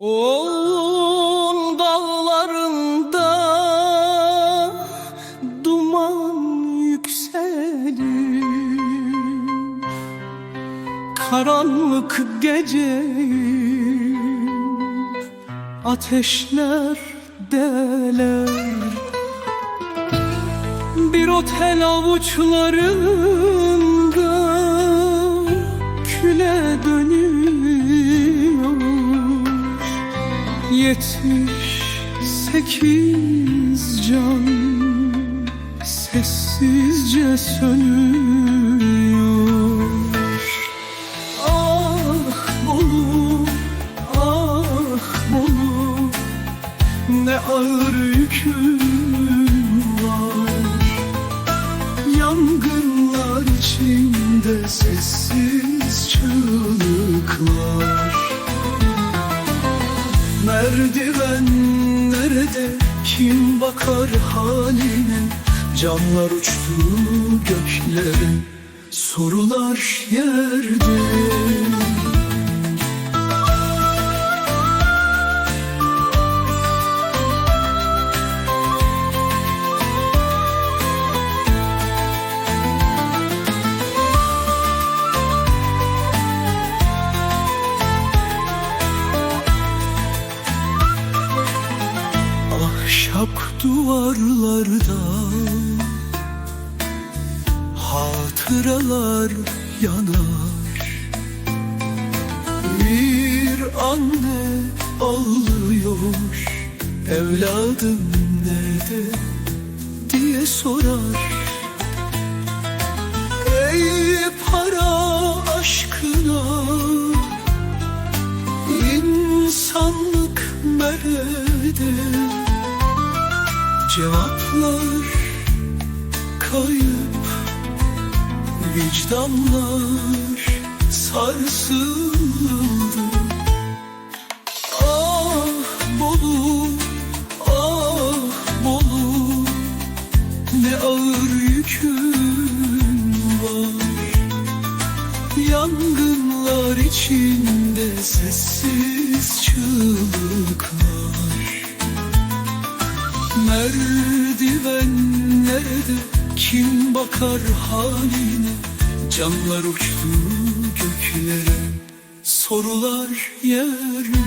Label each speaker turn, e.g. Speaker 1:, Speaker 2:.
Speaker 1: Oğul dağlarında duman yükselir. Karanlık gece ateşler deler. Bir otel avuçlarında küle dönüyor Yetmiş sekiz can sessizce sönüyor. Ah Bolu, ah Bolu Ne ağır yükün var. Yangınlar içinde sessiz çığlıklar Merdivenlerde kim bakar haline Camlar uçtu göklere. Sorular yerde duvarlarda. Hatıralar yanar. Bir anne ağlıyor. Evladım nerede diye sorar. Ey para aşkına İnsanlık nerede Cevaplar kayıp Vicdanlar sarsıldı. Ah Bolu, ah Bolu Ne ağır yükün var. Yangınlar içinde sessiz çığlıklar Merdivenlerde kim bakar haline? Camlar uçtu göklere Sorular yerde